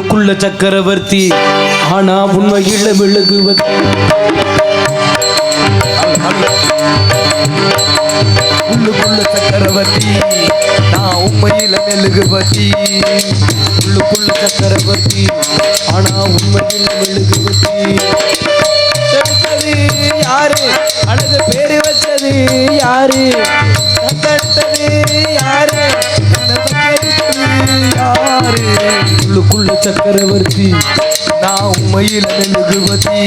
உள்ளுக்குள்ள சக்கரவர்த்தி. ஆனா உண்மையில விழுகுவது உள்ளுக்குள்ள சக்கரவர்த்தி நான் உண்மையில மெழுகுவதி உள்ளுக்குள்ள சக்கரவர்த்தி ஆனா உண்மையில மெழுகுவதி யாரு? அழகு பேரு வச்சது யாரு? தடுத்தது யாரு யாரு? உள்ளுக்குள்ள சக்கரவர்த்தி நான் உண்மையில் மெழுகுவர்த்தி.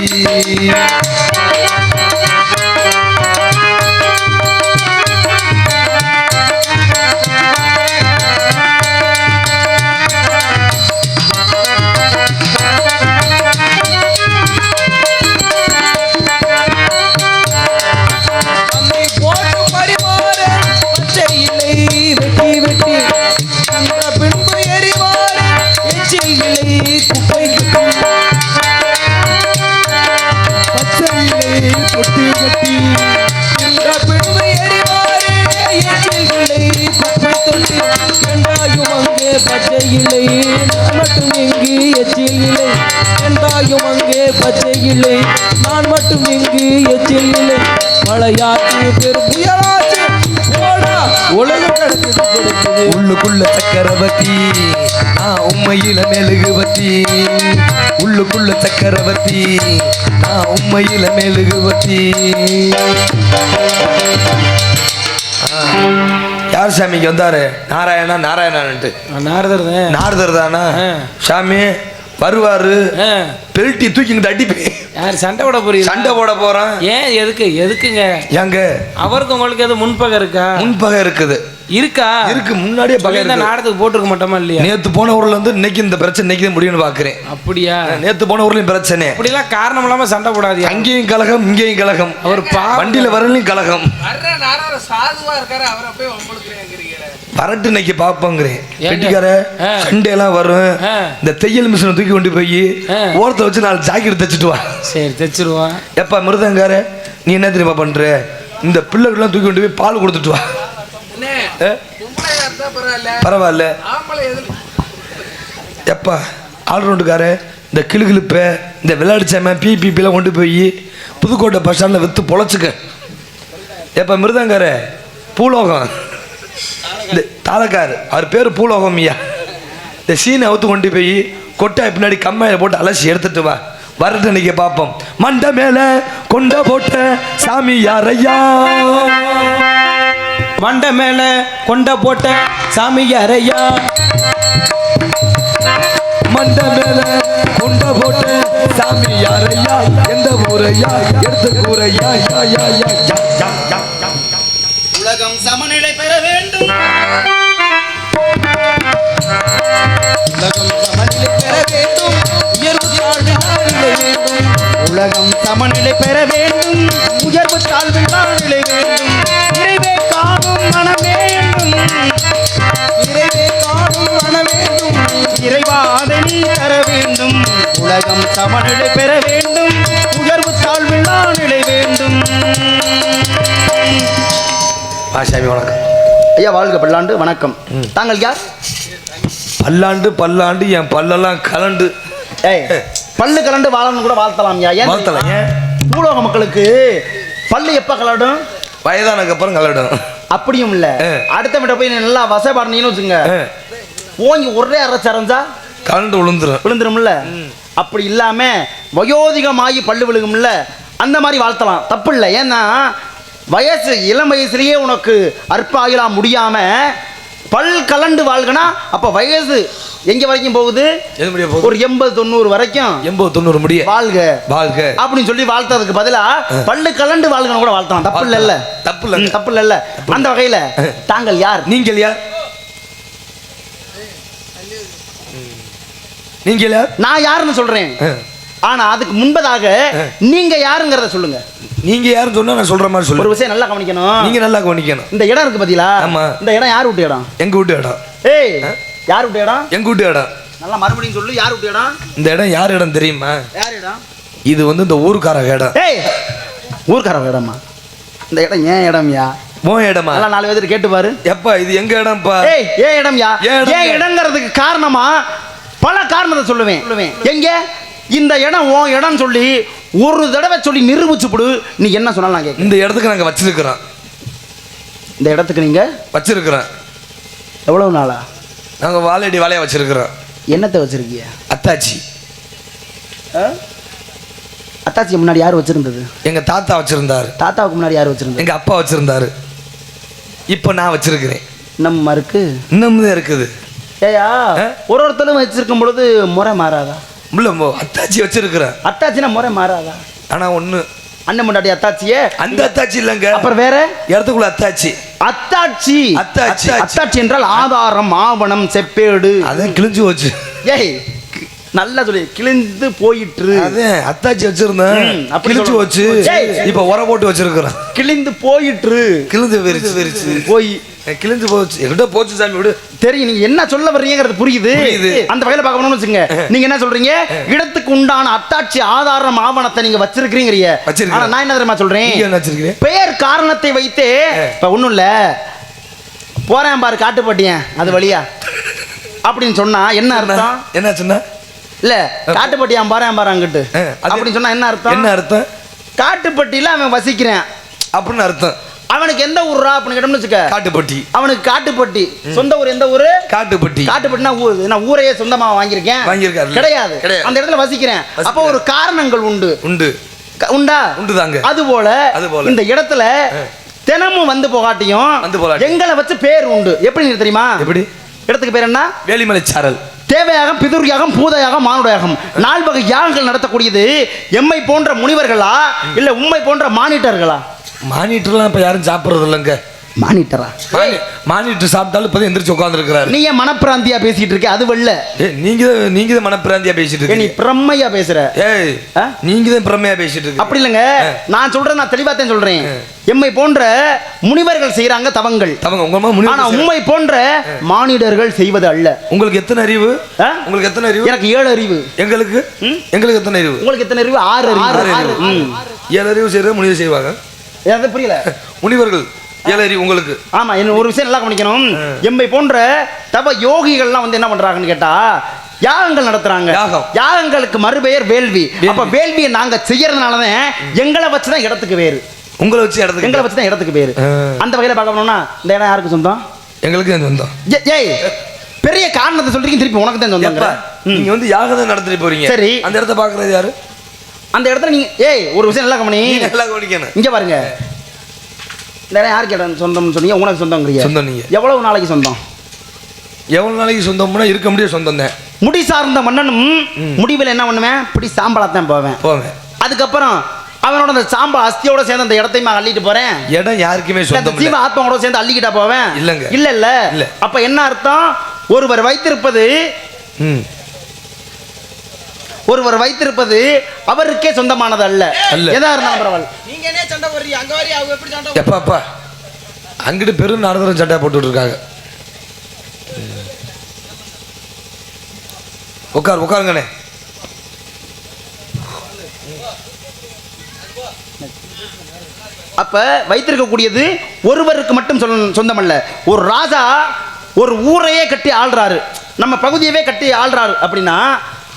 உள்ளுக்குள்ள சக்கரவர்த்தி நான் உண்மையில மெழுகுவர்த்தி. உள்ளுக்குள்ள சக்கரவர்த்தி நான் உண்மையில மெழுகுவர்த்தி. ஆ. யார் சாமிக்கு வந்தாரு? நாராயணா நாராயணான்ட்டு. நாரதர் நாரதர் தானா. சாமி வருவாரு. பெல்ட்டி தூக்கிங்கிட்டு அடிப்பேன் யார் சண்டை போட போறீங்க சண்டை போட போறான். ஏன் எதுக்கு எதுக்குங்க? ஏங்க? அவருக்கு உங்களுக்கு எது முன்பகை இருக்கா? முன்பகை இருக்குது. இருக்கா? இருக்கு முன்னாடியே பகை நாடகத்துக்கு போட்டிருக்க மாட்டோமா இல்லையா? நேத்து போன ஊர்ல இருந்து இன்னைக்கு இந்த பிரச்சனை இன்னைக்கு முடியும்னு பாக்குறேன். அப்படியா? நேத்து போன ஊர்லயும் பிரச்சனை. அப்படிலாம் காரணம் இல்லாம சண்டை போடாதியா? அங்கேயும் கலகம் இங்கேயும் கலகம். அவர். வண்டியில வரலையும் கலகம். சாதுவா இருக்காரு அவரை போய் வரட்டு இன்னைக்கு பாப்போங்கிறேன்? வெட்டிக்கார. சண்டை எல்லாம் வரும். இந்த தையல் மிஷினை தூக்கி கொண்டு போய். ஓரத்தை வச்சு நாலு ஜாக்கெட் தைச்சிட்டு வா. சரி தைச்சிருவான் எப்பா மிருதங்கார நீ என்ன தெரியுமா பண்ற? இந்த பிள்ளைகள்லாம் தூக்கி கொண்டு போய் பால் கொடுத்துட்டு வா அண்ணே ஆ? பொம்பளையா இருந்தா பரவாயில்ல. எப்பா ஆல்ரவுண்டுக்கார இந்த கிளுகிழுப்ப இந்த விளையாடிச்சாம பிபிபிலாம் கொண்டு போய் புதுக்கோட்டை பஸ் ஸ்டாண்டில் விற்று பொழைச்சிக்க. எப்பா மிருதங்கார பூலோகம். இந்த தாளக்கார் அவர் பேர் பூலோகம் ஐயா. இந்த சீனை அவுத்து கொண்டு போய் கொட்டாய் பின்னாடி கம்மாயில் போட்டு அலசி எடுத்துட்டு வா. வரட்டு இன்னைக்கு பார்ப்போம். மண்டை மேல கொண்ட போட்ட சாமி யாரையா வண்ட மேல கொண்ட போட்ட சாமியாரையா மண்ட மேல கொண்ட போட்ட சாமியாரையா எந்த ஊரையா? எடுத்து கூரையா? உலகம் சமநிலை பெற வேண்டும். உலகம் சமநிலை பெற வேண்டும். இயல்பு வேண்டும். சமநிலை பெற வேண்டும். உயர்வு தாழ்வில் நிலை வேண்டும் நிறைவே காணும் மனம் வேண்டும் நிறைவே காணும் மன வேண்டும் இறைவாதை நீ தர வேண்டும். உலகம் சமநிலை பெற வேண்டும். உயர்வு தாழ்வில் நிலை வேண்டும். வா சாமி வணக்கம். ஐயா வாழ்க பல்லாண்டு வணக்கம். தாங்கள் யார்? பல்லாண்டு பல்லாண்டு என் பல்லெல்லாம் கலண்டு. ஏய் பல்லு கலண்டு வாழணும் கூட வாழ்த்தலாம் ஐயா ஏன் வாழ்த்தலாம். பூலோக மக்களுக்கு பல்லு எப்ப கலடும்? வயதானதுக்கு அப்புறம் கலடும். அப்படியும் இல்ல. அடுத்த விட்ட போய் நல்லா வசைப்பாடுனீங்கன்னு வச்சுங்க. ஓங்கி ஒரே அரைச்சரைஞ்சா கலண்டு விழுந்துரும். விழுந்துரும்ல? அப்படி இல்லாம வயோதிகமாகி பல்லு விழுகும்ல? அந்த மாதிரி வாழ்த்தலாம். தப்பு இல்லை. ஏன்னா வயசு இளம் வயசுலயே உனக்கு அற்ப ஆயுளா முடியாம பல் கலண்டு வாழ்கனா அப்ப வயசு எங்க வரைக்கும் போகுது? ஒரு எண்பது தொண்ணூறு வரைக்கும். எண்பது தொண்ணூறு முடிய. வாழ்க. வாழ்க. அப்படின்னு சொல்லி வாழ்த்ததுக்கு பதிலா பல்லு கலண்டு வாழ்கணும் கூட வாழ்த்தலாம். தப்பு இல்லைல்ல. தப்பு இல்ல. தப்பு இல்லைல்ல. அந்த வகையில தாங்கள் யார்? நீங்கள் யார்? நீங்கள் நான் யாருன்னு சொல்றேன். ஆனா அதுக்கு முன்பதாக நீங்க யாருங்கிறத சொல்லுங்க. நீங்க யாருன்னு சொன்னா நான் சொல்ற மாதிரி ஒரு சொல்லு விஷயம் நல்லா கவனிக்கணும். நீங்க நல்லா கவனிக்கணும். இந்த இடம் இருக்கு பாத்தீங்களா? ஆமா. இந்த இடம் யார் விட்ட இடம்? எங்க வீட்டு இடம்? ஏய் யார் விட்ட இடம்? எங்க வீட்டு இடம்? நல்லா மறுபடியும் சொல்லு யார் விட்ட இடம்? இந்த இடம் யார் இடம் தெரியுமா? யார் இடம்? இது வந்து இந்த ஊருக்கார இடம். ஏய் ஊர்க்கார இடமா? இந்த இடம் ஏன் இடம்யா? மோ இடமா? நல்லா நாலு பேர் கேட்டு பாரு. எப்பா இது எங்க இடம்ப்பா? ஏய் ஏன் இடம்யா? ஏன் இடம்? ஏன் இடங்கிறதுக்கு காரணமா? பல காரணத்தை சொல்லுவேன். சொல்லுவேன். எங்க? இந்த இடம் உன் இடம் சொல்லி ஒரு தடவை சொல்லி நிரூபிச்சு போடு நீ என்ன சொன்னாலும் நான் கேட்க இந்த இடத்துக்கு நாங்கள் வச்சிருக்கிறோம். இந்த இடத்துக்கு நீங்க? வச்சிருக்கிறோம். எவ்வளவு நாளா? நாங்கள் வாழடி வாழையா வச்சிருக்கிறோம். என்னத்தை வச்சிருக்கீங்க அத்தாச்சி. அத்தாச்சி முன்னாடி யார் வச்சிருந்தது? எங்கள் தாத்தா வச்சிருந்தாரு. தாத்தாவுக்கு முன்னாடி யார் வச்சிருந்தது? எங்கள் அப்பா வச்சிருந்தாரு. இப்போ நான் வச்சிருக்கிறேன். நம்ம இருக்கு இன்னும் இருக்குது. ஏயா? ஒரு ஒருத்தரும் வச்சிருக்கும் பொழுது முறை மாறாதா? மோ அத்தாச்சி வச்சிருக்கிறேன். அத்தாச்சினா முறை மாறாதா? ஆனால் ஒன்று அண்ணன் முன்னாடி அத்தாச்சியே? அந்த அத்தாச்சி இல்லைங்க. அப்புறம் வேற? இடத்துக்குள்ள அத்தாச்சி. அத்தாட்சி அத்தாட்சி. அத்தாட்சி என்றால் ஆதாரம் ஆவணம் செப்பேடு. அதான் கிழிஞ்சு போச்சு. ஏய் நல்லா சொல்லி கிழிந்து போயிற்று. அதான் அத்தாச்சி வச்சிருந்தேன். கிழிச்சு. வச்சு. இப்போ உர போட்டு வச்சிருக்கிறேன். கிழிந்து போயிற்று. கிழிஞ்சு வெறிச்சு வெறிச்சு போய். கிழிஞ்சு போச்சு. என்கிட்ட போச்சு சாமி விடு. தெரியும் நீங்க என்ன சொல்ல வர்றீங்கிறது புரியுது. அந்த வகையில பார்க்கணும்னு வச்சுங்க நீங்க என்ன சொல்றீங்க? இடத்துக்கு உண்டான அத்தாட்சி ஆதாரம் ஆவணத்தை நீங்க வச்சிருக்கிறேன். ஆனா நான் என்ன தெரியுமா சொல்றேன்? பெயர் காரணத்தை வைத்து இப்ப ஒண்ணும் இல்ல. போறேன் பாரு காட்டுப்பட்டியன். அது வழியா. அப்படின்னு சொன்னா என்ன அர்த்தம்? என்ன சொன்ன? இல்ல காட்டுப்பட்டியான் போறேன் பாரு அங்கிட்டு. அப்படின்னு சொன்னா என்ன அர்த்தம்? என்ன அர்த்தம்? காட்டுப்பட்டியில அவன் வசிக்கிறேன். அப்படின்னு அர்த்தம். அவனுக்கு எந்த ஊர்ரா அப்படின்னு கேட்டோம்னு வச்சுக்க. காட்டுப்பட்டி. அவனுக்கு காட்டுப்பட்டி. சொந்த ஊர் எந்த ஊரு? காட்டுப்பட்டி. காட்டுப்பட்டினா ஊர் நான் ஊரையே சொந்தமா வாங்கியிருக்கேன். வாங்கியிருக்காருல்ல? கிடையாது. அந்த இடத்துல வசிக்கிறேன். அப்போ ஒரு காரணங்கள் உண்டு. உண்டு. உண்டா உண்டு? தாங்க அது போல. இந்த இடத்துல தினமும் வந்து போகாட்டியும் வந்து போகாட்டி. எங்களை வச்சு பேர் உண்டு. எப்படி தெரியுமா? எப்படி? இடத்துக்கு பேர் என்ன? வேலிமலை சாரல் தேவையாகம் பிதுர்யாகம் பூதயாகம் மானுடயாகம். யாகம் நால் வகை யாகங்கள் நடத்தக்கூடியது எம்மை போன்ற முனிவர்களா இல்லை உம்மை போன்ற மானிட்டர்களா? மானிட்டர்லாம் இப்போ யாரும் சாப்பிட்றது இல்லைங்க மானிட்டரா? மானி மானிட்டர் சாப்பிட்டாலும் இப்பதான் எந்திரிச்சு உட்காந்துருக்கிறாரு நீ ஏன் மனப்பிராந்தியா பேசிட்டு இருக்க? அது வெள்ள நீங்க நீங்க தான் மனப்பிராந்தியா பேசிட்டு ஏ, நீ பிரம்மையா பேசுற. ஏய்? நீங்க தான் பிரமையா பேசிட்டு இருக்கீங்க. அப்படி இல்லைங்க. நான் சொல்றேன் நான் தெளிவா தான் சொல்றேன். எம்மை போன்ற முனிவர்கள் செய்யறாங்க தவங்கள். தவங்க உங்க ஆனா. உம்மை போன்ற மானிடர்கள் செய்வது அல்ல. உங்களுக்கு எத்தனை அறிவு? உங்களுக்கு எத்தனை அறிவு? எனக்கு ஏழு அறிவு. எங்களுக்கு? எங்களுக்கு எத்தனை அறிவு? உங்களுக்கு எத்தனை அறிவு? ஆறு அறிவு. ஏழு அறிவு செய்யறது முனிவர் செய்வாங்க. புரியல. முனிவர்கள் அறிவு உங்களுக்கு. ஆமா என்ன ஒரு விஷயம் நல்லா கவனிக்கணும். எம்மை போன்ற தவ யோகிகள்லாம் வந்து என்ன பண்றாங்கன்னு கேட்டா யாகங்கள் நடத்துறாங்க. யாகங்களுக்கு மறுபெயர் வேள்வி. அப்ப வேள்வியை நாங்க செய்யறதுனாலதான் எங்களை வச்சுதான் இடத்துக்கு வேறு. உங்களை வச்சு இடத்துக்கு எங்களை வச்சுதான் இடத்துக்கு பேரு ஆ. அந்த வகையில பார்க்கணும்னா இந்த இடம் யாருக்கு சொந்தம்? எங்களுக்கு சொந்தம். ஏய் பெரிய காரணத்தை சொல்றீங்க திருப்பி உனக்கு தான் சொந்தம் நீங்க வந்து யாகத்தை நடத்திட்டு போறீங்க. சரி. அந்த இடத்த பாக்குறது யாரு? அந்த இடத்துல நீங்க ஏய் ஒரு விஷயம் நல்லா கவனி. நல்லா கவனிக்கணும். இங்க பாருங்க. இடம் யாருக்கு இடம் சொந்தம்னு சொன்னீங்க? உனக்கு சொந்தங்கிறீங்க சொந்தம் நீங்க. எவ்வளவு நாளைக்கு சொந்தம்? எவ்வளவு நாளைக்கு சொந்தம்னா இருக்க முடியாது சொந்தம் தான். முடி சார்ந்த மன்னனும் முடிவில் என்ன பண்ணுவேன்? இப்படி சாம்பலாத்தான் போவேன். போவேன். அதுக்கப்புறம் அவனோட அந்த சாம்பல் அஸ்தியோட சேர்ந்து அந்த இடத்தையுமா அள்ளிட்டு போறேன்? இடம் யாருக்குமே சொந்தம் ஜீவ. ஆத்மாவோட சேர்ந்து அள்ளிக்கிட்டா போவேன்? இல்லங்க. இல்ல இல்ல. அப்ப என்ன அர்த்தம்? ஒருவர் வைத்திருப்பது ஒருவர் வைத்திருப்பது அவருக்கே சொந்தமானது அல்ல. அல்ல. எதா இருந்தாலும் பரவாயில்ல. நீங்க என்ன சண்டை போடுறீங்க? அங்க வரி அவங்க எப்படி சண்டை எப்பா அப்பா. அங்கிட்டு பெரும் நாரதரம் சட்டை போட்டுட்டு இருக்காங்க உட்கார் உட்காருங்கண்ணே. அப்ப வைத்திருக்கக்கூடியது ஒருவருக்கு மட்டும் சொல் சொந்தமல்ல. ஒரு ராஜா ஒரு ஊரையே கட்டி ஆள்றாரு. நம்ம பகுதியவே கட்டி ஆள்றாரு அப்படின்னா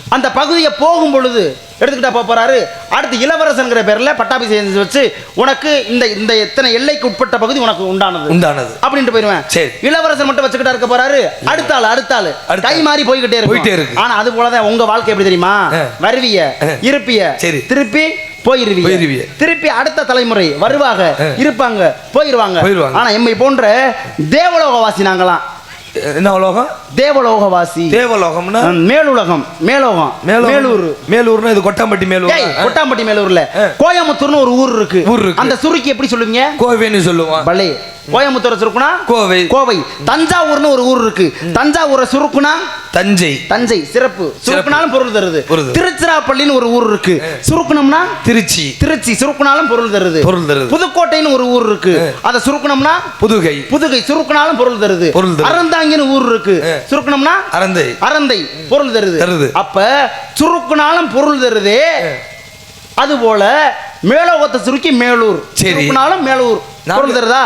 அந்த பகுதியை போகும் பொழுது எடுத்துக்கிட்டா போப் போறாரு அடுத்து இளவரசங்கிற பேர்ல பட்டாபிஷேகம் செஞ்சு வச்சு உனக்கு இந்த இந்த எத்தனை எல்லைக்கு உட்பட்ட பகுதி உனக்கு உண்டானது உண்டானது அப்படின்ட்டு போயிருவேன் சரி. இளவரசர் மட்டும் வச்சுக்கிட்டா இருக்க போறாரு அடுத்த ஆள் அடுத்த ஆள் கை. மாறி போய்கிட்டே இருக்கு. ஆனா அது போலதான் உங்க வாழ்க்கை எப்படி தெரியுமா. வருவிய. இருப்பிய சரி. திருப்பி போயிருவிய. திருப்பி அடுத்த தலைமுறை வருவாங்க ஆ. இருப்பாங்க போயிருவாங்க போயிருவாங்க. ஆனா எம்மை போன்ற தேவலோகவாசி நாங்களாம் என்ன உலோகம் தேவலோகவாசி. தேவலோகம்னா? மேலுலகம் மேலோகம் மேலூர் மேலூர். மேலூர்னா இது கொட்டாம்பட்டி மேலூர்? கொட்டாம்பட்டி மேலூர்ல. கோயம்புத்தூர்னு ஒரு ஊர் இருக்கு. ஊர் இருக்கு. அந்த சுருக்கி எப்படி சொல்லுவீங்க? கோவைன்னு சொல்லுவான். பலே. கோயம்புத்தூரை சுருக்குனா கோவை. கோவை. தஞ்சாவூர்னு ஒரு ஊர் இருக்கு. தஞ்சாவூரை சுருக்குனா தஞ்சை. தஞ்சை. சிறப்பு. சுருக்குனாலும் பொருள் தருது. திருச்சிராப்பள்ளின்னு ஒரு ஊர் இருக்கு. சுருக்குனம்னா திருச்சி. திருச்சி. சுருக்குனாலும் பொருள் தருது. பொருள் தருது. புதுக்கோட்டைன்னு ஒரு ஊர் இருக்கு. அதை சுருக்குனம்னா புதுகை. புதுகை. சுருக்குனாலும் பொருள் தருது. பொருள் தருது. அறந்தாங்கின்னு ஊர் இருக்கு. ஆ. சுருக்குனம்னா அறந்தை. அறந்தை. பொருள் தருது. தருது. அப்ப சுருக்குனாலும் பொருள் தருதே. அதுபோல மேலோகத்தை சுருக்கி மேலூர். சரி. சுருக்குனாலும் மேலூர். நான் பொருள் தருதா?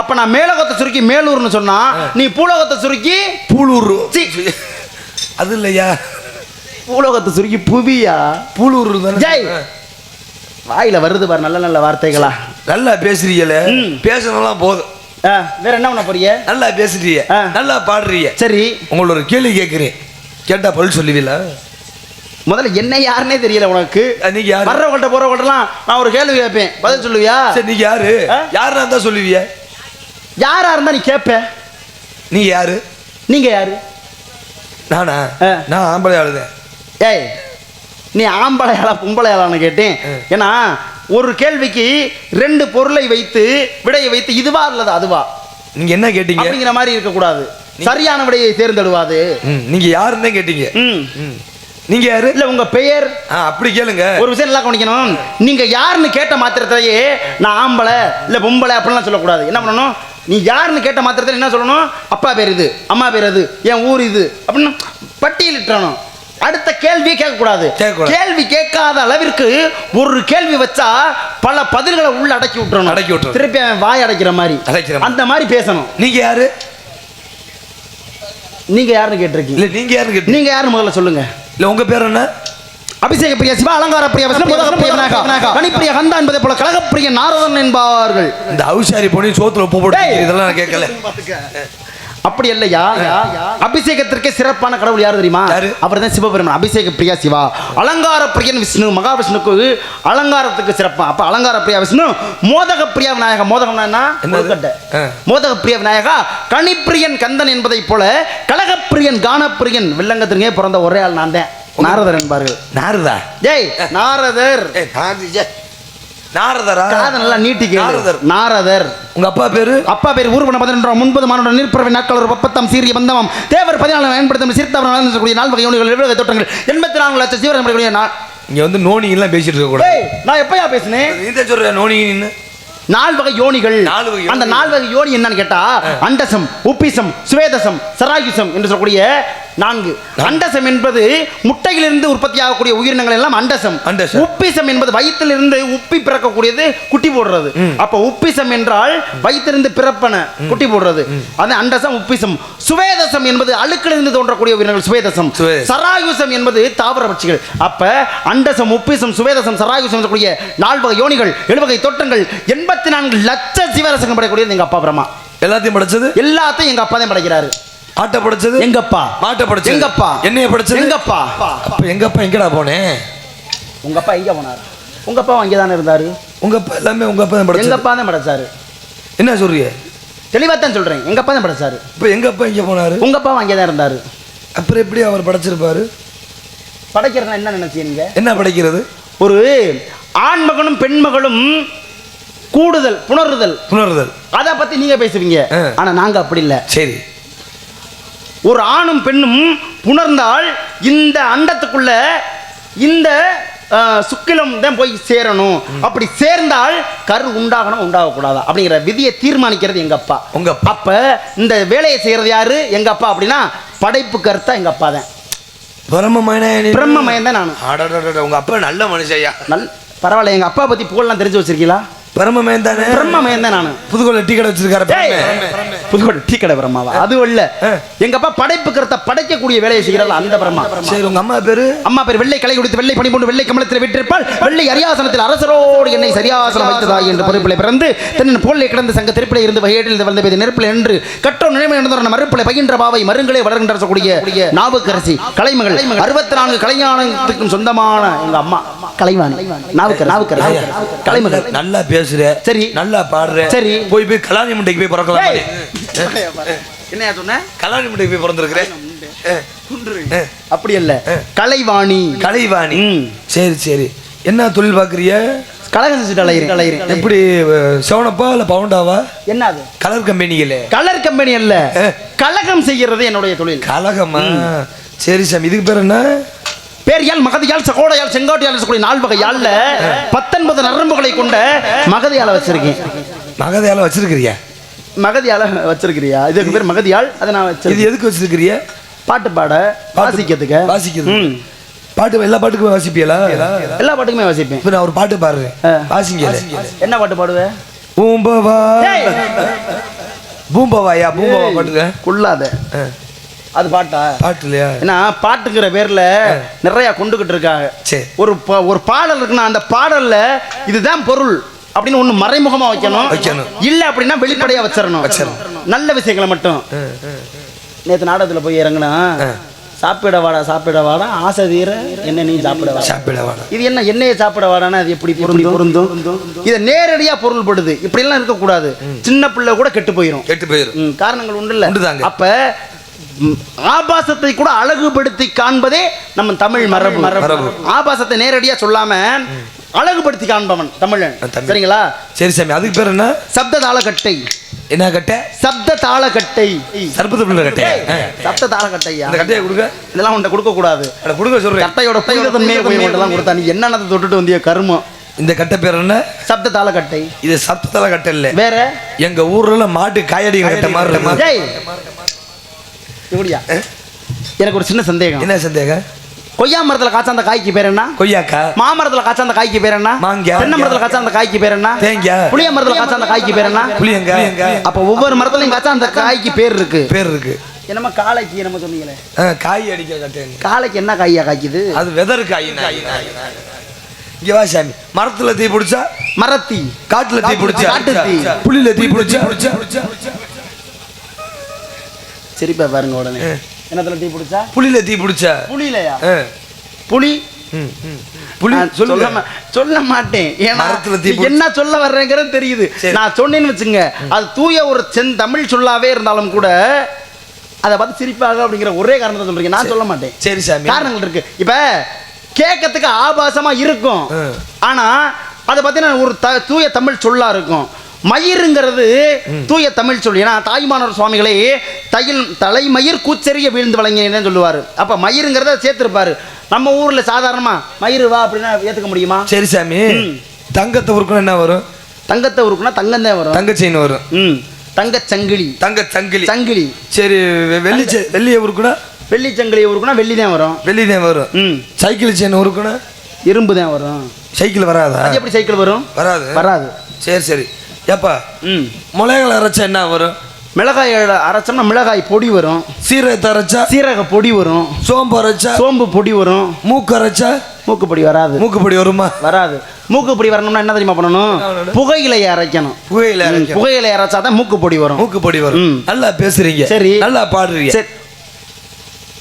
அப்ப நான் மேலோகத்தை சுருக்கி மேலூர்னு சொன்னா நீ பூலோகத்தை சுருக்கி பூலூர். அது இல்லையா? பூலோகத்தை சுருக்கி புவியா? பூலூர் ஜெய். வாயில வருது பாரு நல்ல நல்ல வார்த்தைகளா. நல்லா பேசுறீங்களே. பேசணும்லாம் போதும். வேற என்ன பண்ண போறீங்க? நல்லா பேசுறீங்க. நல்லா பாடுறீங்க. சரி. உங்களோட கேள்வி கேட்குறேன். கேட்டா பதில் சொல்லுவீங்களா? முதல்ல என்ன யாருன்னே தெரியல உனக்கு. நீங்க யாரு? வர்றவங்கள்ட்ட போறவங்கள்ட்டலாம் நான் ஒரு கேள்வி கேட்பேன். பதில் சொல்லுவியா? சரி நீங்க யாரு? யாருன்னா இருந்தா சொல்லுவீங்க யாரா இருந்தா நீ கேட்ப நீங்க யாரு? நீங்க யாரு? நானா. நான் ஆம்பளை ஆளுதேன் ஏய் நீ ஆம்பளையாளா பொம்பளையாளான்னு கேட்டேன். ஏன்னா ஒரு கேள்விக்கு ரெண்டு பொருளை வைத்து விடையை வைத்து இதுவா அல்லது அதுவா? நீங்க என்ன கேட்டீங்க? அப்படிங்கிற மாதிரி இருக்கக்கூடாது. சரியான விடையை தேர்ந்தெடுவாது. நீங்க யாருன்னு கேட்டீங்க. நீங்க யாரு? இல்ல உங்க பெயர்? அப்படி கேளுங்க. ஒரு விஷயம் நல்லா கவனிக்கணும். நீங்க யாருன்னு கேட்ட மாத்திரத்திலேயே நான் ஆம்பளை இல்ல பொம்பளை அப்படிலாம் சொல்லக்கூடாது. என்ன பண்ணணும்? நீ யாருன்னு கேட்ட மாத்திரத்தில் என்ன சொல்லணும்? அப்பா பேர் இது அம்மா பேர் இது என் ஊர் இது அப்படின்னு பட்டியலிட்டணும் அடுத்த கேள்வியே கேட்கக்கூடாது. கேள்வி கேட்காத அளவிற்கு ஒரு கேள்வி வச்சா பல பதில்களை உள்ள அடக்கி விட்டுறணும். அடக்கி விட்டுறணும். திருப்பி அவன் வாய் அடைக்கிற மாதிரி. அடைக்கிற. அந்த மாதிரி பேசணும். நீங்க யாரு? நீங்க யாருன்னு கேட்டிருக்கீங்க? இல்ல நீங்க யாருன்னு நீங்க யாருன்னு முதல்ல சொல்லுங்க. இல்ல உங்க பேர் என்ன? அபிஷேக பிரியா சிவா அலங்கார பிரியா கணிப்பிரியா கந்தா என்பதை போல கழகப்பிரிய நாரதன் என்பார்கள். இந்த அவுசாரி பொண்ணு சோத்துல உப்பு போட்டு. இதெல்லாம் நான் கேட்கல. அப்படி இல்லையா அபிஷேகத்திற்கே சிறப்பான கடவுள் யார் தெரியுமா? அவர் தான் சிவபெருமான். அபிஷேக பிரியா சிவா. அலங்கார பிரியன் விஷ்ணு மகாவிஷ்ணுக்கு அலங்காரத்துக்கு சிறப்பா. அப்ப அலங்கார பிரியா விஷ்ணு மோதக பிரியா விநாயகா. மோதகம்னா. மோதக பிரிய விநாயகா. கணிப்பிரியன் கந்தன் என்பதை போல கழகப்பிரியன் கானப்பிரியன் வில்லங்கத்திற்கே பிறந்த ஒரே ஆள் நான் தான். நாரதர் என்பார்கள். நாரதா? ஜெய் நாரதர். நாரதரா? காதை நல்லா நீட்டி நாரதர். நாரதர். உங்க அப்பா பேரு? அப்பா பேர் ஊர்வன பதினொன்றாம் முன்பது மானுடன் நீர்ப்பறவை நாட்கள் பப்பத்தாம் சீரிய பந்தமம். தேவர் பதினாலு பயன்படுத்தும் சிறுத்தவர் நடந்தக்கூடிய நாள் வகை யோனிகள் எழுபது தோட்டங்கள். எண்பத்தி நான்கு லட்சம் சீவரக்கூடிய நான் இங்க வந்து நோனி எல்லாம் பேசிட்டு இருக்க கூடாது. நான் எப்பயா பேசினேன்? நீ தான் சொல்ற நோனி நின்னு நால் வகை யோனிகள். அந்த. நால் வகை யோனி என்னன்னு கேட்டா அண்டசம் உப்பிசம் சுவேதசம் சராயுசம் என்று சொல்லக்கூடிய நான்கு. அண்டசம் என்பது முட்டையிலிருந்து உற்பத்தி ஆகக்கூடிய உயிரினங்கள் எல்லாம் அண்டசம். அண்டசம். உப்பிசம் என்பது வயிற்றிலிருந்து உப்பி பிறக்கக்கூடியது குட்டி போடுறது. அப்ப உப்பிசம் என்றால் வயிற்றிலிருந்து பிறப்பன குட்டி போடுறது. அது அண்டசம் உப்பிசம். சுவேதசம் என்பது அழுக்கிலிருந்து தோன்றக்கூடிய உயிரினங்கள் சுவேதசம். சராயுசம் என்பது தாவர பட்சிகள். அப்ப அண்டசம் உப்பிசம் சுவேதசம் சராயுசம் சொல்லக்கூடிய நால்வகை யோனிகள் எழுவகை தோட்டங்கள் எண்பத்தி நான்கு லட்ச சிவரசங்கம் படைக்கூடியது எங்க அப்பா பிரமா எல்லாத்தையும் படைச்சது? எல்லாத்தையும் எங்க அப்பா தான் படைக்கிறாரு. ஆட்டை படைச்சது? எங்கப்பா? மாட்டை படைச்சது. எங்கப்பா? என்னைய படைச்சது? எங்கப்பா? அப்ப எங்க அப்பா எங்கடா போனேன் உங்க அப்பா எங்க போனாரு? உங்க அப்பா அங்கே தானே இருந்தாரு? உங்க அப்பா எல்லாமே உங்க அப்பா தான் எங்க படைச்சது அப்பா தான் படைச்சாரு? என்ன சொல்றீங்க தெளிவா தான் சொல்றேன். எங்க அப்பா தான் படைச்சாரு? இப்ப எங்க அப்பா இங்க போனாரு? உங்க அப்பா அங்கே தான் இருந்தாரு. அப்புறம் எப்படி அவர் படைச்சிருப்பாரு? படைக்கிறதுனா என்ன நினைச்சீங்க என்ன படைக்கிறது? ஒரு ஆண்மகனும் பெண்மகளும் கூடுதல் புணருதல். புணர்தல். அதை பத்தி நீங்க பேசுவீங்க. ஆனா நாங்க அப்படி இல்ல. சரி. ஒரு ஆணும் பெண்ணும் புணர்ந்தால் இந்த அண்டத்துக்குள்ள இந்த சுக்கிலம் தான் போய் சேரணும். அப்படி சேர்ந்தால் கரு உண்டாகணும் உண்டாகக்கூடாதா? அப்படிங்கிற விதியை தீர்மானிக்கிறது எங்க அப்பா. உங்க அப்பா. இந்த வேலையை செய்யறது யாரு? எங்க அப்பா அப்படின்னா படைப்பு கருத்தா எங்க அப்பா தான். பிரம்ம மயனே பிரம்ம மயம் தான் நானும் அடடடட, உங்க அப்பா நல்ல மனுஷையா நல் பரவாயில்ல எங்க அப்பா பத்தி புகழ்லாம் தெரிஞ்சு வச்சிருக்கீங்களா? பிரம்ம மயன் தானே பிரம்ம மயம் தான் நானு புதுக்கோட்டை டீ கடை வச்சிருக்காரு புதுக்கோட்டை டீ கடை பிரம்மாவா? அது இல்ல. எங்க அப்பா படைப்பு கருத்தை படைக்கக்கூடிய வேலையை செய்கிறாள் அந்த பிரம்மா. சரி உங்க அம்மா பேரு? அம்மா பேர் வெள்ளை கலை கொடுத்து வெள்ளை பணி கொண்டு வெள்ளை கமலத்தில் விட்டிருப்பாள். வெள்ளை அரியாசனத்தில் அரசரோடு என்னை சரியாசனம் வைத்ததாய் என்று பொறுப்பிலை பிறந்து தன்னின் போலே கிடந்த சங்க திருப்பிலை இருந்து வகையேட்டில் வந்த பேதி நெருப்பில் என்று கட்டோ நிலைமை நடந்த மறுப்பிலை பகின்ற பாவை மருங்களே வளர்கின்ற சொல்லக்கூடிய நாவுக்கரசி கலைமகள். அறுபத்தி நான்கு கலைஞானத்துக்கும் சொந்தமான எங்க அம்மா. கலைவாணி. நாவுக்கர் நாவுக்கர் கலைமகள். நல்லா பேசுற சரி. நல்லா பாடுற. சரி. போய் போய் கலாணி முண்டைக்கு போய் பிறக்கலாம் ஏய். என்னையா சொன்ன? கலாணி முண்டைக்கு போய் பிறந்திருக்கிறேன் அப்படி அல்ல. கலைவாணி. கலைவாணி. சரி சரி. என்ன தொழில் பாக்குறிய கலகம் செஞ்சுட்டு எப்படி செவனப்பா இல்ல பவுண்டாவா? என்ன அது கலர் கம்பெனிகளே கலர் கம்பெனி அல்ல. கலகம் செய்கிறது என்னுடைய தொழில். கலகமா? சரி சாமி. இதுக்கு பேர் என்ன? பேரியால் மகதியால் சகோடையால் செங்கோட்டையால் சொல்லக்கூடிய நால் வகை யாழ்ல பத்தொன்பது நரம்புகளை கொண்ட மகதியால வச்சிருக்கேன். மகதையால வச்சிருக்கிறியா? மகதியால வச்சிருக்கிறியா? இதுக்கு பேர் மகதியால் அதை நான் இது வச்சிருக்கேன். எதுக்கு வச்சிருக்கிறிய? பாட்டு பாட வாசிக்கிறதுக்கு. வாசிக்கிறது. பாட்டு எல்லா பாட்டுக்கும் வாசிப்பியலா? எல்லா பாட்டுக்குமே வாசிப்பேன். இப்ப நான் ஒரு பாட்டு பாடுறேன். வாசிங்க. என்ன பாட்டு பாடுவேன் பூம்பவா. பூம்பவாயா? பூம்பவா பாட்டுங்க. குள்ளாத. அது பாட்டா? பாட்டு இல்லையா ஏன்னா பாட்டுங்கிற பேர்ல நிறைய கொண்டுகிட்டு இருக்காங்க. சரி ஒரு ஒரு பாடல் இருக்குன்னா அந்த பாடல்ல இதுதான் பொருள் அப்படின்னு ஒண்ணு மறைமுகமா வைக்கணும். வைக்கணும். இல்ல அப்படின்னா வெளிப்படையா வச்சிடணும். நல்ல விஷயங்களை மட்டும். நேத்து நாடகத்துல போய் இறங்குனா சாப்பிட வாடா சாப்பிட வாடா ஆசை தீர என்ன நீ சாப்பிட வாடா. சாப்பிட வேணாம் இது என்ன எண்ணெயை சாப்பிட வாடானா அது எப்படி பொருந்தும்? பொருந்தும்? இதை நேரடியா பொருள்படுது. இப்படி எல்லாம் இருக்கக்கூடாது சின்ன பிள்ளை கூட கெட்டு போயிடும் கெட்டு போயிரும். ம், காரணங்கள் உண்டு இல்ல. அப்ப ஆபாசத்தை கூட அழகுபடுத்தி காண்பதே நம்ம தமிழ் மரபு. மரபு. ஆபாசத்தை நேரடியா சொல்லாம அழகுபடுத்தி காண்பவன் தமிழன். சரிங்களா? சரி சாமி அதுக்கு பேர் என்ன? சப்த தாளக்கட்டை. என்ன கட்டை? சப்த தாளக்கட்டை. சர்பத்து பிள்ளை கட்டை. சப்த தாளக்கட்டையா? அந்த கட்டையை கொடுக்க? இதெல்லாம் உன்ட்ட கொடுக்க கூடாது அட கொடுக்க சொல்றேன். கட்டையோட புனிதத்தன்மையை போய் உன்ட்டெல்லாம் கொடுத்தா நீ என்னென்னத்தை தொட்டுட்டு வந்திய கருமம். இந்த கட்டை பேர் என்ன? சப்த தாளக்கட்டை. இது சத்தத்தல கட்டை இல்ல. வேற? எங்க ஊர்ல மாட்டு காயடி கட்டை மாதிரி இப்படியா எனக்கு ஒரு சின்ன சந்தேகம். என்ன சந்தேகம்? கொய்யா மரத்துல காய்ச்ச அந்த காய்க்கு பேர் என்ன? கொய்யாக்கா? மாமரத்துல காய்ச்ச அந்த காய்க்கு பேர் என்ன? மாங்காய். தென்னை மரத்துல காய்ச்ச அந்த காய்க்கு பேர் என்ன? தேங்காய். புளிய மரத்துல காய்ச்ச அந்த காய்க்கு பேர் என்ன? புளியங்க அப்ப ஒவ்வொரு மரத்துலயும் காய்ச்ச அந்த காய்க்கு பேர் இருக்கு. பேர் இருக்கு. என்னமா காளைக்கு என்னமோ சொன்னீங்களே? காய் அடிக்க கட்டை காளைக்கு என்ன காய்யா காய்க்குது? அது வெதர் காய். இங்க வா சாமி. மரத்துல தீ பிடிச்சா? மரத்தி. காட்டுல தீ பிடிச்சா? காட்டு தீ. புளியில தீ பிடிச்சா? சரிப்பா பாருங்க உடனே. என்னத்துல டீ பிடிச்சா? புளியில தீ பிடிச்சா? புளியிலையா. புளி? சொல்ல மாட்டேன். ஏன்னா தீ என்ன சொல்ல வர்றேங்கிறது தெரியுது. சரி. நான் சொன்னேன்னு வச்சுங்க அது தூய ஒரு செந் தமிழ் சொல்லாவே இருந்தாலும் கூட அதை பார்த்து சிரிப்பாக அப்படிங்கிற ஒரே காரணத்தை சொல்றீங்க. நான் சொல்ல மாட்டேன். சரி சாமி. காரணங்கள் இருக்கு. இப்ப கேட்கறதுக்கு ஆபாசமா இருக்கும். ஆனா அதை பார்த்தீங்கன்னா ஒரு த தூய தமிழ் சொல்லா இருக்கும். மயிருங்கிறது தூய தமிழ் சொல். ஏன்னா தாய்மானவர் சுவாமிகளே தையில் தலைமயிர் கூச்செறிய வீழ்ந்து வழங்கினேன்னு சொல்லுவார். அப்ப மயிருங்கிறத சேர்த்திருப்பாரு. நம்ம ஊர்ல சாதாரணமா மயிர் வா அப்படின்னா ஏத்துக்க முடியுமா? சரி சாமி. தங்கத்தை உருக்கணும் என்ன வரும்? தங்கத்தை உருக்குனா தங்கம் தான் வரும். தங்க செயின் வரும். ம். தங்க சங்கிலி. தங்க சங்கிலி. சங்கிலி. சரி வெள்ளி வெள்ளியை உருக்குனா வெள்ளி சங்கிலி உருக்குனா வெள்ளி தான் வரும். வெள்ளி தான் வரும். ம். சைக்கிள் செயின் உருக்குனா இரும்பு தான் வரும். சைக்கிள் வராதா? எப்படி சைக்கிள் வரும்? வராது. வராது. சரி சரி. ஏப்பா ம். மிளகாய் அரைச்சா என்ன வரும்? மிளகாய் அரைச்சோம்னா மிளகாய் பொடி வரும். சீரகத்தை அரைச்சா? சீரக பொடி வரும். சோம்பு அரைச்சா? சோம்பு பொடி வரும். மூக்கு அரைச்சா? மூக்கு பொடி வராது. மூக்கு பொடி வருமா? வராது. மூக்கு பொடி வரணும்னா என்ன தெரியுமா பண்ணணும்? புகையிலையை அரைக்கணும். புகையில. புகையிலை அரைச்சாதான் மூக்கு பொடி வரும். மூக்கு பொடி வரும். நல்லா பேசுறீங்க. சரி. நல்லா பாடுறீங்க. சரி.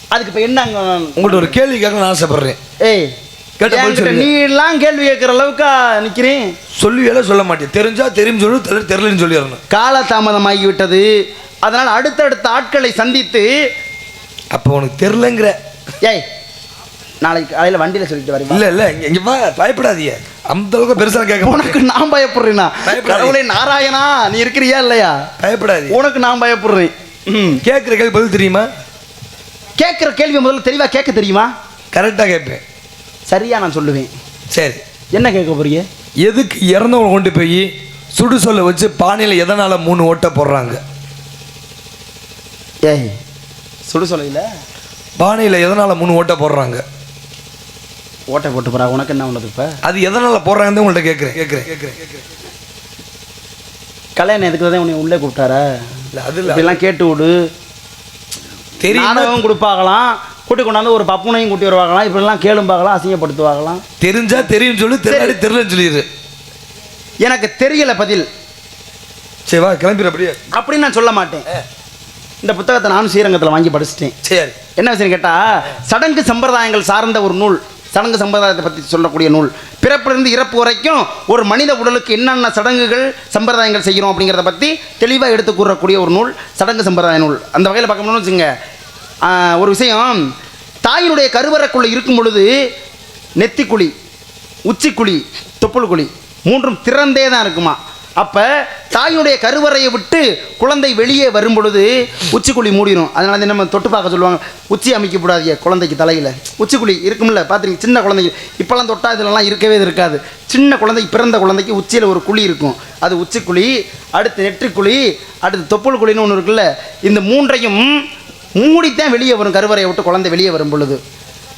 அதுக்கு இப்ப என்னங்க உங்கள்ட்ட ஒரு கேள்வி கேட்கணும்னு ஆசைப்படுறேன். ஏய் கேட்ட. நீ எல்லாம் கேள்வி கேட்கிற அளவுக்கா நிக்கிறேன். சொல்லுவியால சொல்ல மாட்டேன். தெரிஞ்சா தெரியும் சொல்லு தெரியல தெரியலன்னு சொல்லிடணும். காலதாமதமாகி விட்டது அதனால் அடுத்தடுத்த ஆட்களை சந்தித்து அப்போ உனக்கு தெரிலங்கிற ஏய் நாளைக்கு காலையில வண்டியில சொல்லிட்டு வரீங்க இல்ல இல்ல இங்க- வா பயப்படாதீங்க. அந்த அளவுக்கு பெருசா கேட்க உனக்கு நான் பயப்படுறேனா? பயப்படாதீங்க. கடவுளே நாராயணா நீ இருக்கிறியா இல்லையா? பயப்படாதீங்க. உனக்கு நான் பயப்படுறேன். கேட்குற கேள்வி பதில் தெரியுமா? கேட்குற கேள்வி முதல்ல தெளிவா கேட்க தெரியுமா? கரெக்டாக கேட்பேன். சரியா நான் சொல்லுவேன். சரி. என்ன கேட்க போறீங்க? எதுக்கு இறந்தவங்க கொண்டு போய் சுடுசொல்ல வச்சு பானையில் எதனால மூணு ஓட்டை போடுறாங்க? ஏய் சுடு சொல்லையில? பானையில் எதனால மூணு ஓட்டை போடுறாங்க? ஓட்டை போட்டு போறா உனக்கு என்ன உள்ளது இப்ப? அது எதனால போடுறாங்கன்னு உங்கள்கிட்ட கேட்குறேன் கேட்குறேன் கேட்குறேன் கல்யாணம் எதுக்கு தான் உன்னை உள்ளே கூப்பிட்டாரா? இல்லை அது இல்லை. இப்படிலாம் கேட்டு விடு. தெரியுமா? நாடகம் கொடுப்பாங்களாம். கூட்டி கொண்டாந்து ஒரு பப்புனையும் கூட்டி வருவாங்களாம். இப்படிலாம் கேளும் பார்க்கலாம் அசிங்கப்படுத்துவாங்களாம். தெரிஞ்சா தெரியும் சொல்லு தெரியல தெரியலன்னு சொல்லிடு. எனக்கு தெரியல பதில். சரி வா கிளம்பிடு அப்படியே. அப்படின்னு நான் சொல்ல மாட்டேன். இந்த புத்தகத்தை நானும் ஸ்ரீரங்கத்தில் வாங்கி படிச்சிட்டேன். சரி. என்ன விஷயம் கேட்டா சடங்கு சம்பிரதாயங்கள் சார்ந்த ஒரு நூல் சடங்கு சம்பிரதாயத்தை பற்றி சொல்லக்கூடிய நூல். பிறப்பிலிருந்து இறப்பு வரைக்கும் ஒரு மனித உடலுக்கு என்னென்ன சடங்குகள் சம்பிரதாயங்கள் செய்கிறோம் அப்படிங்கிறத பற்றி தெளிவாக எடுத்து கூறக்கூடிய ஒரு நூல் சடங்கு சம்பிரதாய நூல். அந்த வகையில் பார்க்கணும்னு வச்சுங்க ஒரு விஷயம் தாயினுடைய கருவறைக்குள்ளே இருக்கும் பொழுது நெத்திக்குழி உச்சிக்குழி தொப்புள் குழி மூன்றும் திறந்தே தான் இருக்குமா? அப்போ தாயினுடைய கருவறையை விட்டு குழந்தை வெளியே வரும் பொழுது உச்சிக்குழி மூடிடும் அதனால தான் நம்ம தொட்டு பார்க்க சொல்லுவாங்க உச்சி அமைக்கக்கூடாதிய குழந்தைக்கு தலையில். உச்சிக்குழி இருக்கும்ல பார்த்துருங்க சின்ன குழந்தைக்கு இப்போல்லாம் தொட்டா இதுலலாம் இருக்கவே இருக்காது. சின்ன குழந்தை பிறந்த குழந்தைக்கு உச்சியில் ஒரு குழி இருக்கும். அது உச்சிக்குழி அடுத்து நெற்றிக்குழி அடுத்து தொப்புள் குழின்னு ஒன்று இருக்குல்ல இந்த மூன்றையும் மூடித்தான் வெளியே வரும் கருவறையை விட்டு குழந்தை வெளியே வரும் பொழுது.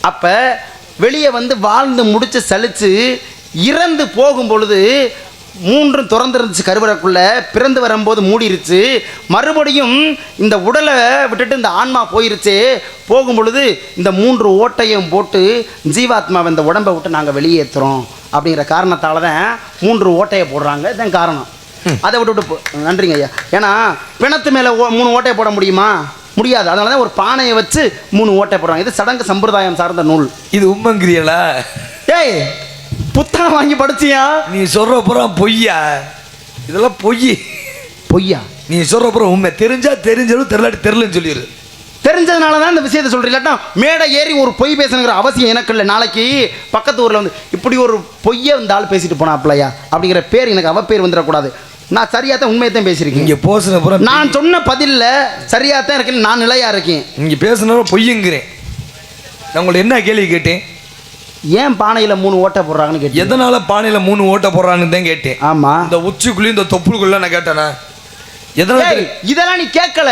அப்போ வெளியே வந்து வாழ்ந்து முடிச்சு சலிச்சு இறந்து போகும் பொழுது மூன்றும் திறந்துருந்துச்சு கருவறைக்குள்ள பிறந்து வரும்போது மூடிருச்சு. மறுபடியும் இந்த உடலை விட்டுட்டு இந்த ஆன்மா போயிருச்சு. போகும் பொழுது இந்த மூன்று ஓட்டையும் போட்டு ஜீவாத்மாவை இந்த உடம்பை விட்டு நாங்கள் வெளியேற்றுறோம் அப்படிங்கிற காரணத்தால தான் மூன்று ஓட்டையை போடுறாங்க. இதுதான் காரணம். அதை விட்டுட்டு போ- நன்றிங்க ஐயா. ஏன்னா பிணத்து மேலே மூணு ஓட்டையை போட முடியுமா? முடியாது. அதனால தான் ஒரு பானையை வச்சு மூணு ஓட்டை போடுறாங்க. இது சடங்கு சம்பிரதாயம் சார்ந்த நூல். இது உண்மைங்கிறியலா ஏய் புத்தகம் வாங்கி படிச்சியா? நீ சொல்ற புறம் பொய்யா? இதெல்லாம் பொய். பொய்யா? நீ சொல்ற புறம் உண்மை. தெரிஞ்சா தெரிஞ்சாலும் தெரியலாட்டி தெரியலன்னு சொல்லிடு தெரிஞ்சதுனால தான் இந்த விஷயத்தை சொல்கிறேன் இல்லாட்டா மேடை ஏறி ஒரு பொய் பேசணுங்கிற அவசியம் எனக்கு இல்லை. நாளைக்கு பக்கத்து ஊரில் வந்து இப்படி ஒரு பொய்யை இந்த ஆள் பேசிட்டு போனாப்லையா? அப்படிங்கிற பேர் எனக்கு அவ பேர் வந்துடக்கூடாது. நான் சரியாக தான் உண்மையை தான் பேசியிருக்கேன். இங்க போசின புறம் நான் சொன்ன பதிலில் சரியாக தான் இருக்கேன் நான் நிலையாக இருக்கேன். இங்க பேசின பொய்யுங்கிறேன். நான் உங்கள்ட்ட என்ன கேள்வி கேட்டேன்? ஏன் பானையில் மூணு ஓட்டை போடுறாங்கன்னு கேட்டேன் எதனால பானையில மூணு ஓட்ட போடுறான்னு தான் கேட்டேன். ஆமாம் இந்த உச்சிக்குள்ளேயும் இந்த தொப்புளுக்குள்ள நான் கேட்டேனா? எதனால இதெல்லாம் நீ கேட்கல.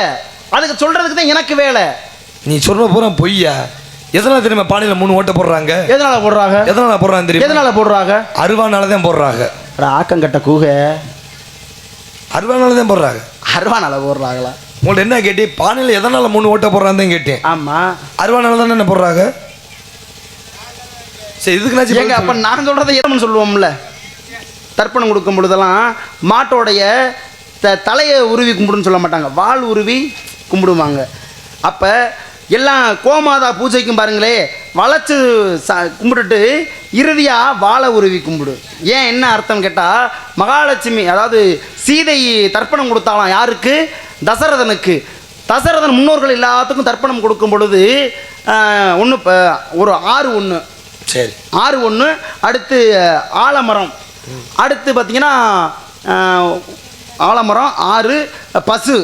அதுக்கு சொல்றதுக்கு தான் எனக்கு வேலை. நீ சொல்ற பூரா பொய்யா? எதனால தெரியுமா பானையில மூணு ஓட்ட போடுறாங்க? எதனால போடுறாங்க? எதனால போடுறாங்க தெரியுமா? எதனால போடுறாங்க? அருவானால தான் போடுறாங்க. அட, ஆக்கங்கட்ட கூக. அருவானால தான் போடுறாங்க. அருவானால போடுறாங்களா? உங்கள்ட்ட என்ன கேட்டேன் பானையில எதனால மூணு ஓட்ட போடுறான்னு கேட்டேன். ஆமா. அருவானால தானே என்ன போடுறாங்க? சரி ஏங்க பதில் அப்ப. நான் சொல்றதை ஏதம்னு சொல்லுவோம்ல? தர்ப்பணம் கொடுக்கும் பொழுதெல்லாம் மாட்டோடைய த தலையை உருவி கும்பிடுன்னு சொல்ல மாட்டாங்க. வால் உருவி கும்பிடுவாங்க. அப்போ எல்லாம் கோமாதா பூஜைக்கும் பாருங்களே வளைச்சு ச கும்பிட்டுட்டு இறுதியாக வாழை உருவி கும்பிடு. ஏன் என்ன அர்த்தம் கேட்டால் மகாலட்சுமி அதாவது சீதை தர்ப்பணம் கொடுத்தாலாம் யாருக்கு? தசரதனுக்கு. தசரதன் முன்னோர்கள் எல்லாத்துக்கும் தர்ப்பணம் கொடுக்கும் பொழுது ஒன்று ஒரு ஆறு ஒன்று சரி. ஆறு ஒன்று அடுத்து ஆலமரம். அடுத்து பார்த்தீங்கன்னா ஆலமரம் ஆறு பசு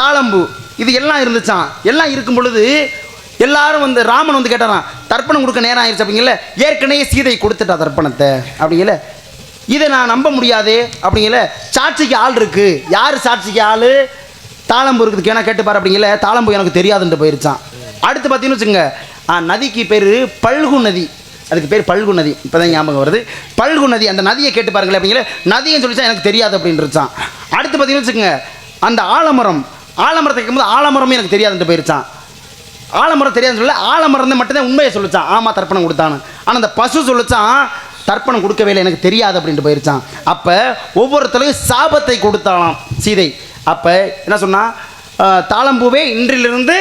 தாளம்பு. இது எல்லாம் இருந்துச்சான் எல்லாம் இருக்கும் பொழுது எல்லாரும் வந்து ராமன் வந்து கேட்டாரான் தர்ப்பணம் கொடுக்க நேரம் ஆயிடுச்சு அப்படிங்கல ஏற்கனவே சீதை கொடுத்துட்டா தர்ப்பணத்தை அப்படிங்கல. இதை நான் நம்ப முடியாது அப்படிங்கல. சாட்சிக்கு ஆள் இருக்கு. யார் சாட்சிக்கு ஆள்? தாளம்பு இருக்குது கேனா கேட்டுப்பார் அப்படிங்கல. தாளம்பு எனக்கு தெரியாதுன்ட்டு போயிருச்சான் அடுத்து பார்த்தீங்கன்னு வச்சுங்க ஆ, நதிக்கு பேர் பல்கு நதி. அதுக்கு பேர் பல்கு நதி. இப்போதான் ஞாபகம் வருது. பல்கு நதி அந்த நதியை கேட்டு பாருங்களேன் அப்படிங்கிற நதியை சொல்லிச்சா எனக்கு தெரியாது அப்படின்ட்டுருச்சான் அடுத்து பார்த்தீங்கன்னு வச்சுக்கோங்க அந்த ஆலமரம் ஆலமரத்தை கேட்கும்போது ஆலமரமே எனக்கு தெரியாதுன்ட்டு போயிருச்சான். ஆலமரம் தெரியாதுன்னு சொல்ல ஆலமரம் மட்டும்தான் உண்மையை சொல்லிச்சான். ஆமாம் தர்ப்பணம் கொடுத்தான்னு. ஆனால் அந்த பசு சொல்லிச்சான் தர்ப்பணம் கொடுக்கவே இல்லை எனக்கு தெரியாது அப்படின்ட்டு போயிருச்சான். அப்போ ஒவ்வொருத்தரையும் சாபத்தை கொடுத்தாலாம் சீதை. அப்போ என்ன சொன்னால் தாளம்பூவே இன்றிலிருந்து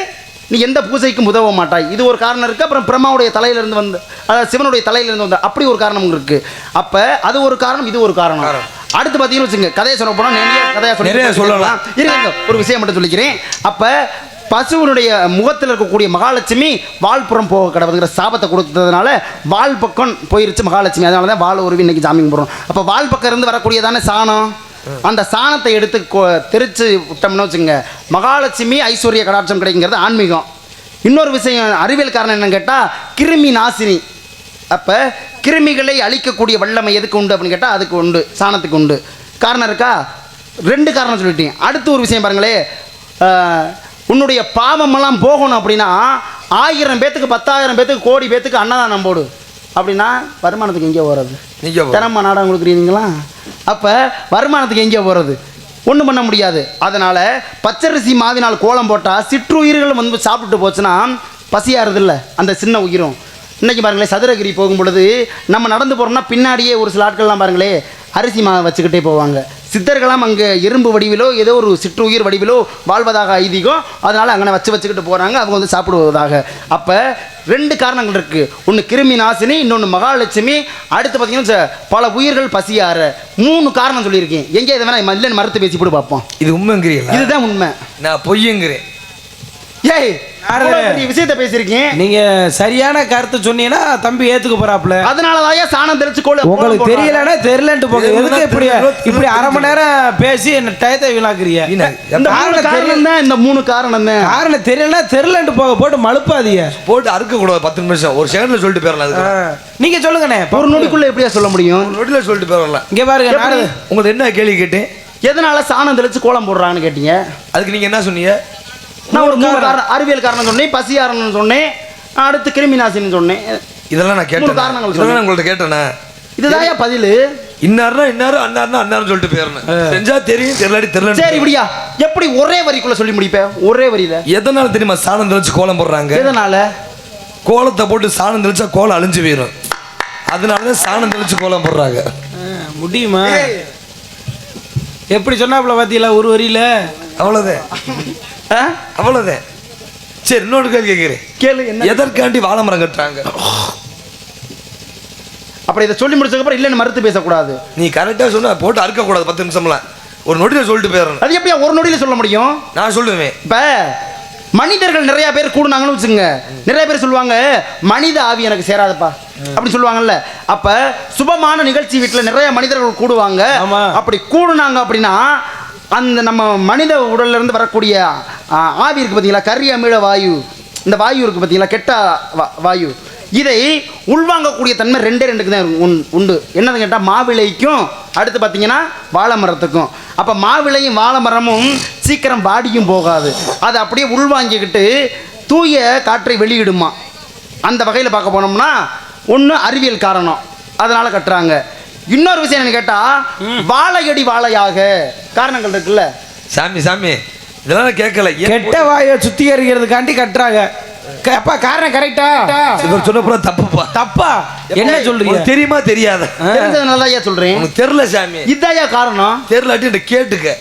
நீ எந்த பூஜைக்கும் உதவ மாட்டாய். இது ஒரு காரணம் இருக்குது அப்புறம் பிரம்மாவுடைய தலையிலிருந்து வந்து அதாவது சிவனுடைய தலையிலிருந்து வந்து அப்படி ஒரு காரணம் இருக்குது அப்போ அது ஒரு காரணம் இது ஒரு காரணம். அடுத்து பார்த்தீங்கன்னு வச்சுங்க கதையை சொல்ல போனால் நிறைய கதையாக சொல்லி சொல்லலாம். இருங்க ஒரு விஷயம் மட்டும் சொல்லிக்கிறேன். அப்போ பசுவனுடைய முகத்தில் இருக்கக்கூடிய மகாலட்சுமி வால்புறம் போக கடவுங்கிற சாபத்தை கொடுத்ததுனால வால் பக்கம் போயிருச்சு மகாலட்சுமி. அதனால தான் வால் உருவி இன்னைக்கு சாமி கும்பிட்றோம் அப்போ வால் பக்கம் இருந்து வரக்கூடியதானே சாணம்? அந்த சாணத்தை எடுத்து கொ- தெரிச்சு விட்டோம்னு வச்சுங்க மகாலட்சுமி ஐஸ்வர்ய கடாட்சம் கிடைக்குங்கிறது ஆன்மீகம். இன்னொரு விஷயம் அறிவியல் காரணம் என்னன்னு கேட்டால் கிருமி நாசினி. அப்போ கிருமிகளை அழிக்கக்கூடிய வல்லமை எதுக்கு உண்டு அப்படின்னு கேட்டால் அதுக்கு உண்டு சாணத்துக்கு உண்டு. காரணம் இருக்கா? ரெண்டு காரணம் சொல்லிட்டேன். அடுத்து ஒரு விஷயம் பாருங்களே. உன்னுடைய பாவமெல்லாம் போகணும் அப்படின்னா ஆயிரம் பேத்துக்கு பத்தாயிரம் பேத்துக்கு கோடி பேத்துக்கு அன்னதானம் போடு. அப்படின்னா வருமானத்துக்கு எங்கே போகிறது. தினமா நாடகம் கொடுக்குறீங்களா? அப்போ வருமானத்துக்கு எங்கே போகிறது ஒன்றும் பண்ண முடியாது. அதனால் பச்சரிசி மாவினால் கோலம் போட்டால் சிற்றுயிர்கள் வந்து சாப்பிட்டு போச்சுன்னா பசியாருதில்ல அந்த சின்ன உயிரும். இன்னைக்கு பாருங்களேன் சதுரகிரி போகும் பொழுது நம்ம நடந்து போகிறோம்னா பின்னாடியே ஒரு சில ஆட்கள்லாம் பாருங்களே அரிசி மா வச்சுக்கிட்டே போவாங்க. சித்தர்களாம் அங்கே இரும்பு வடிவிலோ ஏதோ ஒரு சிற்றுயிர் வடிவிலோ வாழ்வதாக ஐதீகம். அதனால் அங்கே வச்சு வச்சுக்கிட்டு போகிறாங்க அவங்க வந்து சாப்பிடுவதாக. அப்போ ரெண்டு காரணங்கள் இருக்குது ஒன்று கிருமி நாசினி இன்னொன்று மகாலட்சுமி. அடுத்து பார்த்தீங்கன்னா பல உயிர்கள் பசியாற மூணு காரணம் சொல்லியிருக்கேன். எங்கே இதை வேணா இல்லைன்னு மறுத்து பேசி போட்டு பார்ப்போம். இது உண்மைங்கிறீங்களா? இதுதான் உண்மை. நான் பொய்யுங்கிறேன். ஏய் பெரிய விஷயத்தை பேசியிருக்கேன் நீங்க சரியான கருத்து சொன்னீங்கன்னா தம்பி ஏத்துக்க போறாப்ல அதனால தான் சாணம் தெளிச்சு கோல உங்களுக்கு தெரியலன்னா தெரியலன்ட்டு போங்க. எதுக்கு இப்படி இப்படி அரை மணி நேரம் பேசி என்ன டயத்தை வீணாக்குறீங்க? வீணா- இந்த காரணம் தான் இந்த மூணு காரணம் தான். காரணம் தெரியலன்னா தெரியலன்ட்டு போக போட்டு மழுப்பாதீங்க. போட்டு அறுக்க கூடாது பத்து நிமிஷம். ஒரு செகண்ட்ல சொல்லிட்டு போயிடலாம் நீங்க சொல்லுங்கண்ணே. ஒரு நொடிக்குள்ள எப்படியா சொல்ல முடியும்? ஒரு நொடியில சொல்லிட்டு போயிடலாம். இங்க பாருங்க உங்களுக்கு என்ன கேள்வி கேட்டேன்? எதனால சாணம் தெளிச்சு கோலம் போடுறாங்கன்னு கேட்டீங்க? அதுக்கு நீங்க என்ன சொன்னீங்க? நான் ஒரு மூணு காரணம் அறிவியல் காரணம் சொன்னேன் பசியாரன்னு சொன்னேன் அடுத்து கிருமி நாசினி சொன்னேன். இதெல்லாம் நான் கேட்டேன். காரணங்கள் நான் உங்கள்ட்ட கேட்டேனே. இதுதான் பதில்? இன்னார்னா இன்னாரு அன்னார்னா அன்னார்னு சொல்லிட்டு போயிடணும் செஞ்சா தெரியும் தெரியலாடி தெரியல சரி இப்படியா எப்படி ஒரே வரிக்குள்ள சொல்லி முடிப்ப? ஒரே வரியில. எதனால தெரியுமா சாணம் தெளிச்சு கோலம் போடுறாங்க? எதனால? கோலத்தை போட்டு சாணம் தெளிச்சா கோலம் அழிஞ்சு போயிடும் அதனாலதான் சாணம் தெளிச்சு கோலம் போடுறாங்க. முடியுமா? எப்படி சொன்னாப்புல பாத்தீங்களா ஒரு வரியில? அவ்வளவுதான். ஆ? அவ்வளவுதான். சரி இன்னொரு கேள்வி கேட்கிறேன். கேளு என்ன? எதற்காண்டி வாழை மரம் கட்டுறாங்க? அப்புறம் இதை சொல்லி முடிச்சதுக்கு அப்புறம் இல்லைன்னு மறுத்து பேசக்கூடாது. நீ கரெக்டா சொன்னா போட்டு அறுக்க கூடாது பத்து நிமிஷம்லாம். ஒரு நொடியில சொல்லிட்டு போயிடணும். அது எப்படியா ஒரு நொடியில சொல்ல முடியும்? நான் சொல்லுவேன். இப்ப மனிதர்கள் நிறைய பேர் கூடுனாங்கன்னு வச்சுங்க நிறைய பேர் சொல்லுவாங்க மனித ஆவி எனக்கு சேராதப்பா. அப்படி சொல்லுவாங்கல்ல. அப்ப சுபமான நிகழ்ச்சி வீட்டுல நிறைய மனிதர்கள் கூடுவாங்க. அப்படி கூடுனாங்க அப்படின்னா அந்த நம்ம மனித உடல்ல இருந்து வரக்கூடிய ஆவி இருக்கு பாத்தீங்களா? கரி அமில வாயு. இந்த வாயு இருக்கு பாத்தீங்களா? கெட்ட வா- வாயு. இதை உள்வாங்கக்கூடிய தன்மை ரெண்டே ரெண்டுக்கு தான் உண்- உண்டு. என்னன்னு கேட்டால் மாவிளைக்கும் அடுத்து பார்த்தீங்கன்னா வாழை மரத்துக்கும். அப்போ மாவிளையும் வாழை மரமும் சீக்கிரம் வாடியும் போகாது. அதை அப்படியே உள்வாங்கிக்கிட்டு தூய காற்றை வெளியிடுமா. அந்த வகையில் பார்க்க போனோம்னா ஒன்று அறிவியல் காரணம். அதனால கட்டுறாங்க. இன்னொரு விஷயம் என்ன கேட்டால் வாழையடி வாழையாக காரணங்கள் இருக்குல்ல. சாமி சாமி. இதெல்லாம் கேட்கல. கெட்ட வாயை சுத்திகரிக்கிறதுக்காண்டி கட்டுறாங்க. அப்பா காரணம் கரெக்டா இவர் சொன்னப்புற தப்புப்பா. தப்பா? என்ன சொல்றீங்க? தெரியுமா தெரியாத? தான் ஐயா சொல்கிறேன் உனக்கு தெரியல சாமி. இதாயா காரணம்? தெரியலாட்டி கேட்டுக்க.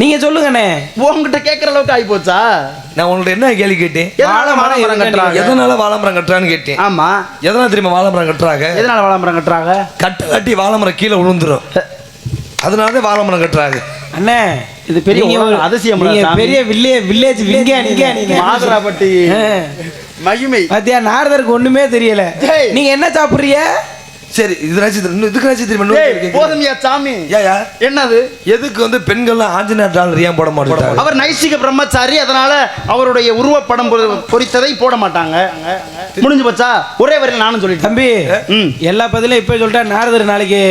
நீங்க சொல்லுங்கண்ணே. உங்ககிட்ட கேட்குற அளவுக்கு ஆகி போச்சா நான் உன்கிட்ட என்ன கேள்வி கேட்டேன்? எதனால வாழை மரம் கட்டுறாங்க? எதனால வாழைமரம் கட்டுறான்னு கேட்டேன். ஆமா. எதனால தெரியுமா வாழைமரம் கட்டுறாங்க? எதனால வாழை மரம் கட்டுறாங்க? கட்டலாட்டி வாழைமரம் கீழே விழுந்துரும். அதனாலதான் வாழைமரம் கட்டுறாங்க. அண்ணே இது பெரிய அதிசயம். பெரிய வில்லே வில்லேஜ் விஞ்ஞானிங்க நீங்க மாதுராப்பட்டி. மகிமை. பாத்தியா நாரதருக்கு ஒண்ணுமே தெரியல. நீங்க என்ன சாப்பிடுறீங்க? சரி இது நட்சத்திரம் இதுக்கு நட்சத்திரம். போதுமியா சாமி. ஏயா என்னது? எதுக்கு வந்து பெண்கள்லாம் ஆஞ்சநேயர் டாலர் ஏன் போட மாட்டாங்க அவர் நைசிக பிரம்மச்சாரி அதனால அவருடைய உருவப்படம் பொறித்ததை போட மாட்டாங்க. முடிஞ்சு போச்சா? ஒரே வரையில் நானும் சொல்லிட்டேன். தம்பி. எல்லா பதிலும் இப்ப சொல்லிட்டா நாரதர் நாளைக்கு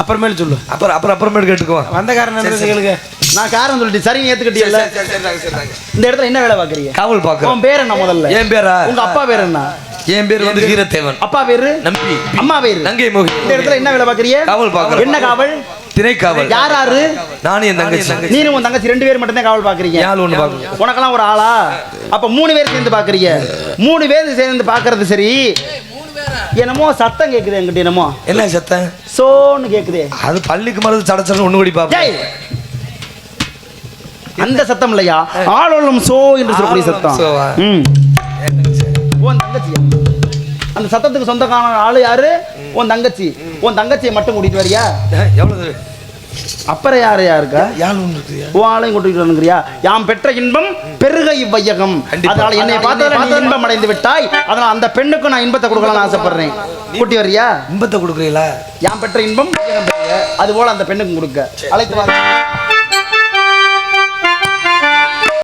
அப்புறமேல் சொல்லு. அப்புறம் அப்புறம் அப்புறமேட்டு கேட்டுக்குவோம் வந்த காரணம் என்ன கேளுங்க. நான் காரணம் சொல்லிட்டேன் சரி ஏத்துக்கிட்டீங்கல்ல இந்த இடத்துல என்ன வேலை பாக்குறீங்க காவல் பாக்குறோம் உன் பேர் என்ன முதல்ல? என் பேரா? உங்க அப்பா பேர் என்ன? என் பேர் வந்து வீரத்தேவன் அப்பா பேரு? நம்பி அம்மா பேரு? நங்கை மோகி இந்த இடத்துல என்ன வேலை பாக்குறீங்க காவல் பார்க்கறோம். என்ன காவல்? திணைக்காவல். யார் யாரு? நானும் என் தங்கச்சி. நீனும் உன் தங்கச்சி ரெண்டு பேர் மட்டும் தான் காவல் பாக்குறீங்க யாழ் ஒண்ணு பார்க்கணும் உனக்கெல்லாம் ஒரு ஆளா? அப்ப மூணு பேர் சேர்ந்து பாக்குறீங்க மூணு பேர் சேர்ந்து பாக்குறது சரி. என்னமோ சத்தம் கேக்குது என்கிட்ட என்னமோ. என்ன சத்தம்? சோன்னு கேக்குதே. அது பள்ளிக்கு மருந்து சடச்சடன்னு ஒண்ணு கூடி பாப்பேன் ஏய் அந்த சத்தம் இல்லையா? ஆளோளம் சோ என்று சொல்லக்கூடிய சத்தம். உன் தங்கச்சியா அந்த சத்தத்துக்கு சொந்தக்கான ஆளு யாரு? உன் தங்கச்சி. உன் தங்கச்சியை மட்டும் கூட்டிட்டு வரியா? எவ்வளவு அப்புறம் யாரு யாருக்கா? யாழ் ஒன்று கூட்டிட்டு வரணுங்கிறியா யாம் பெற்ற இன்பம் பெருக இவ்வையகம். அதனால என்னை பார்த்ததுல நீ இன்பம் அடைந்து விட்டாய். அதனால அந்த பெண்ணுக்கும் நான் இன்பத்தை கொடுக்கலாம்னு ஆசைப்படுறேன். கூட்டி வரியா இன்பத்தை கொடுக்குறீங்களா? யாம் பெற்ற இன்பம். அது போல அந்த பெண்ணுக்கும் கொடுக்க. அழைத்து வாங்க.